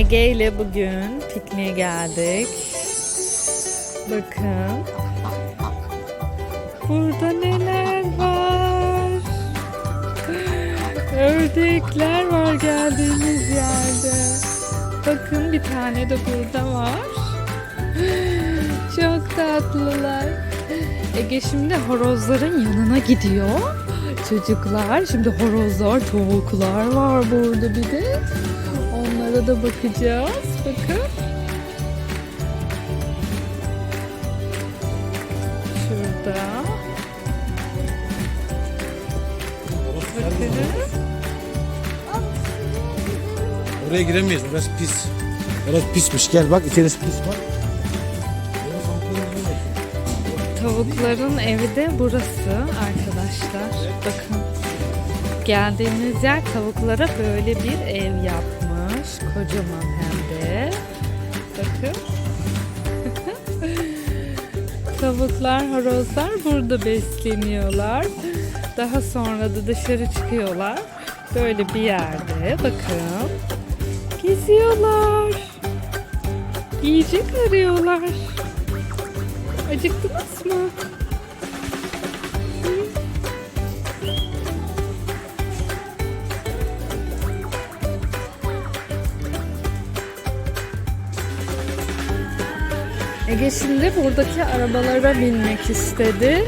Ege ile bugün pikniğe geldik. Bakın. Burada neler var? Ördekler var geldiğimiz yerde. Bakın bir tane de burada var. Çok tatlılar. Ege şimdi horozların yanına gidiyor. Çocuklar şimdi horozlar, tavuklar var burada bir de. Onlara da bakacağız. Bakın. Şurada. Bakın. Oraya giremeyiz. Burası pis. Burası pismiş. Gel bak içerisi pis bak. Tavukların evi de burası arkadaşlar. Bakın. Geldiğimiz yer tavuklara böyle bir ev yapmış. Kocaman hem de. Bakın. Tavuklar, horozlar burada besleniyorlar. Daha sonra da dışarı çıkıyorlar. Böyle bir yerde bakın. Geziyorlar. Yiyecek arıyorlar. Acıktınız mı? Ege şimdi buradaki arabalara binmek istedi.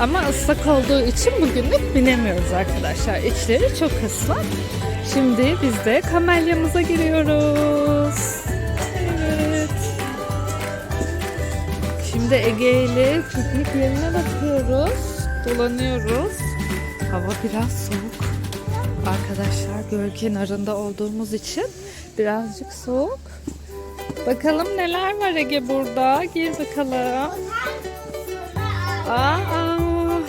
Ama ıslak olduğu için bugünlük binemiyoruz arkadaşlar. İçleri çok ıslak. Şimdi biz de kamelyamıza giriyoruz. Evet. Şimdi Ege ile piknik yerine bakıyoruz. Dolanıyoruz. Hava biraz soğuk. Arkadaşlar göl kenarında olduğumuz için birazcık soğuk. Bakalım neler var Ege burada. Gir bakalım. Aa,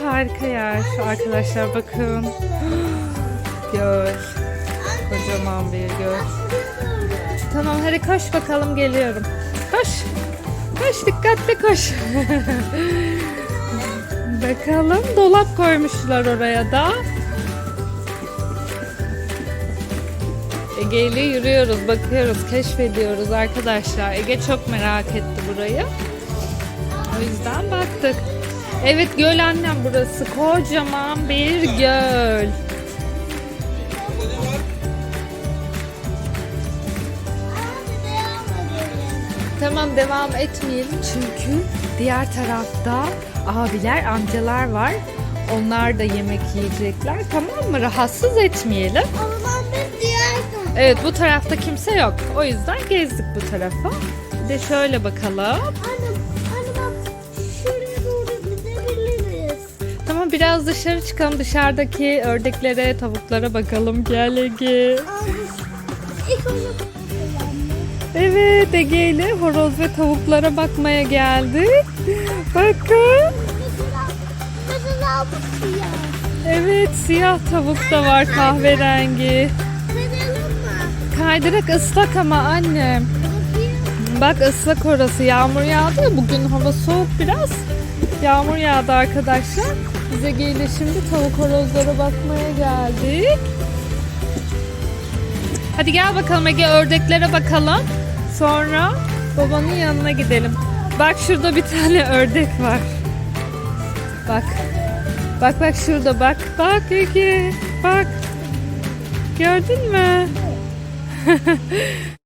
harika yer. Arkadaşlar bakın. Göl. Kocaman bir göl. Tamam hadi koş bakalım geliyorum. Koş. Koş dikkatli koş. bakalım dolap koymuşlar oraya da. Ege yürüyoruz, bakıyoruz, keşfediyoruz arkadaşlar. Ege çok merak etti burayı. O yüzden baktık. Evet göl annem burası. Kocaman bir göl. Tamam devam etmeyelim çünkü diğer tarafta abiler, amcalar var. Onlar da yemek yiyecekler. Tamam mı? Rahatsız etmeyelim. O Evet bu tarafta kimse yok. O yüzden gezdik bu tarafa. Bir de şöyle bakalım. Anne, anne bak şuraya doğru gidebiliriz. Tamam biraz dışarı çıkalım. Dışarıdaki ördeklere, tavuklara bakalım. Gel Ege. Evet Ege ile horoz ve tavuklara bakmaya geldik. Bakın. Mesela, mesela bu siyah. Evet siyah tavuk da var kahverengi. Kaydırak ıslak ama annem. Bak ıslak orası. Yağmur yağdı ya bugün hava soğuk biraz. Yağmur yağdı arkadaşlar. Biz Ege ile şimdi tavuk horozlara bakmaya geldik. Hadi gel bakalım Ege ördeklere bakalım. Sonra babanın yanına gidelim. Bak şurada bir tane ördek var. Bak. Bak bak şurada bak. Bak Ege. Bak. Gördün mü? 呵 呵